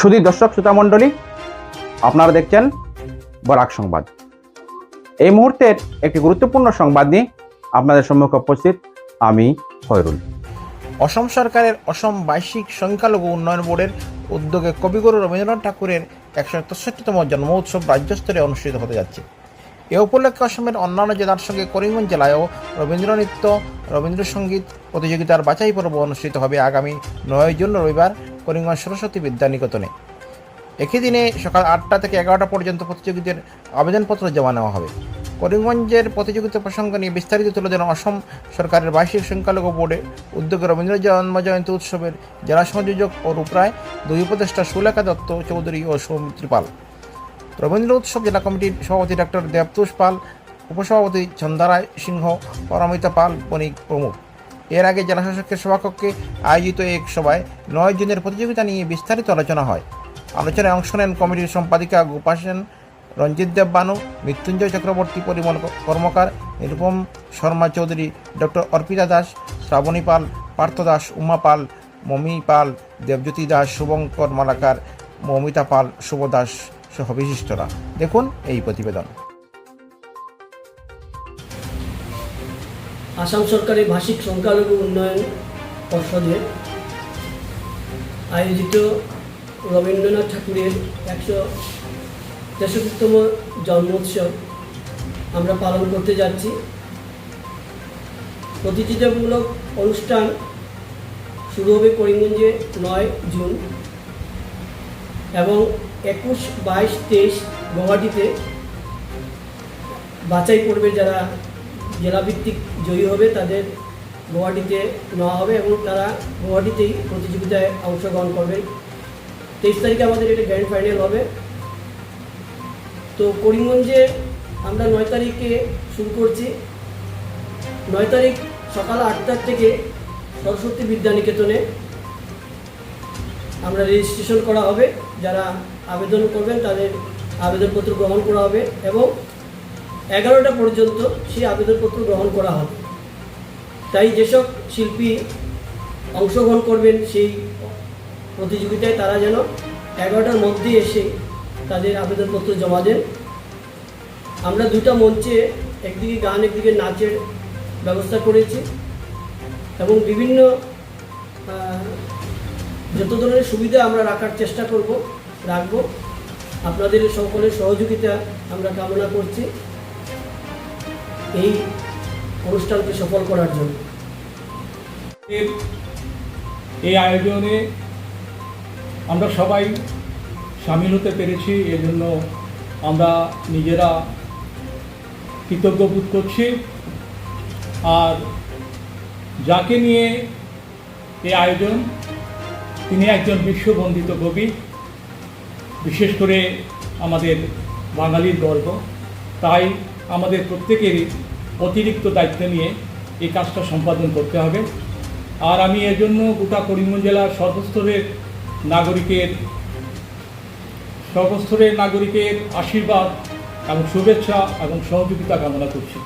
শুধু দর্শক, শ্রোতা মণ্ডলী, আপনারা দেখছেন বরাক সংবাদ। এই মুহূর্তের একটি গুরুত্বপূর্ণ সংবাদ নিয়ে আপনাদের সম্মুখে উপস্থিত আমি খয়রুল। অসম সরকারের অসম বার্ষিক সংখ্যালঘু উন্নয়ন বোর্ডের উদ্যোগে কবিগুরু রবীন্দ্রনাথ ঠাকুরের একশো তেষট্টিতম জন্ম উৎসব রাজ্যস্তরে অনুষ্ঠিত হতে যাচ্ছে। এ উপলক্ষে অসমের অন্যান্য জেলার সঙ্গে করিমগঞ্জ জেলায়ও রবীন্দ্র নৃত্য, রবীন্দ্রসঙ্গীত প্রতিযোগিতার বাছাই পর্ব অনুষ্ঠিত হবে আগামী নয় জুন রবিবার। করিমগঞ্জ সরস্বতী বিদ্যানিকেতনে। একই দিনে সকাল আটটা থেকে এগারোটা পর্যন্ত প্রতিযোগীদের আবেদনপত্র জমা নেওয়া হবে। করিমগঞ্জের প্রতিযোগিতা প্রসঙ্গ নিয়ে বিস্তারিত তুলে ধরেন অসম সরকারের বার্ষিক সংখ্যালঘু বোর্ডে উদ্যোগে রবীন্দ্র জন্ম জয়ন্তী উৎসবের জেলা সংযোজক ও রূপরায়, দুই উপদেষ্টা সুলেখা দত্ত চৌধুরী ও সৌমিত্রী পাল রবীন্দ্র উৎসব জেলা কমিটির সভাপতি ডক্টর দেবতোষ পাল, উপসভাপতি চন্দারায় সিংহ, পরমিতা পাল, বণিক প্রমুখ। এর আগে জেলাশাসকের সভাকক্ষে আয়োজিত এক সভায় নয় জুনের প্রতিযোগিতা নিয়ে বিস্তারিত আলোচনা হয়। আলোচনায় অংশ নেন কমিটির সম্পাদিকা গোপা সেন, রঞ্জিত দেব বানু, মৃত্যুঞ্জয় চক্রবর্তী পরিমল কর্মকার, নিরুপম শর্মা চৌধুরী, ডক্টর অর্পিতা দাস, শ্রাবণী পাল, পার্থ দাস, উমা পাল, মমি পাল, দেবজ্যোতি দাস, শুভঙ্কর মালাকার, মমিতা পাল, শুভ দাস সহ বিশিষ্টরা। দেখুন এই প্রতিবেদন। আসাম সরকারের ভাষিক সংখ্যালঘু উন্নয়ন পর্ষদের আয়োজিত রবীন্দ্রনাথ ঠাকুরের একশো তেষট্টিতম জন্মোৎসব আমরা পালন করতে যাচ্ছি। প্রতিযোগিতামূলক অনুষ্ঠান শুরু হবে করিমগঞ্জে নয় জুন এবং একুশ, বাইশ, তেইশ গৌহাটিতে। বাছাই করবে যারা জেলাভিত্তিক জয়ী হবে, তাদের গুয়াহাটিতে নেওয়া হবে এবং তারা গুয়াহাটিতেই প্রতিযোগিতায় অংশগ্রহণ করবে। তেইশ তারিখে আমাদের এটা গ্র্যান্ড ফাইনাল হবে। তো করিমগঞ্জে আমরা নয় তারিখে শুরু করছি। নয় তারিখ সকাল আটটার থেকে সরস্বতী বিদ্যানিকেতনে আমরা রেজিস্ট্রেশন করা হবে। যারা আবেদন করবেন তাদের আবেদনপত্র গ্রহণ করা হবে এবং এগারোটা পর্যন্ত সেই আবেদনপত্র গ্রহণ করা হবে। তাই যেসব শিল্পী অংশগ্রহণ করবেন সেই প্রতিযোগিতায় তারা যেন এগারোটার মধ্যে এসে তাদের আবেদনপত্র জমা দেন। আমরা দুটা মঞ্চে একদিকে গান, একদিকে নাচের ব্যবস্থা করেছি এবং বিভিন্ন যত ধরনের সুবিধা আমরা রাখার চেষ্টা করব, রাখব। আপনাদের সকলের সহযোগিতা আমরা কামনা করছি। এই অনুষ্ঠানকে সফল করার জন্য। এই আয়োজনে আমরা সবাই সামিল হতে পেরেছি, এজন্য আমরা নিজেরা কৃতজ্ঞ বোধ করছি। আর যাকে নিয়ে এই আয়োজন, তিনি একজন বিশ্ববন্দিত কবি, বিশেষ করে আমাদের বাঙালির গর্ব। তাই আমাদের প্রত্যেকেরই অতিরিক্ত দায়িত্ব নিয়ে এই কাজটা সম্পাদন করতে হবে। আর আমি এজন্য গোটা করিমগঞ্জ জেলার সর্বস্তরের নাগরিকের সর্বস্তরের নাগরিকের আশীর্বাদ এবং শুভেচ্ছা এবং সহযোগিতা কামনা করছি।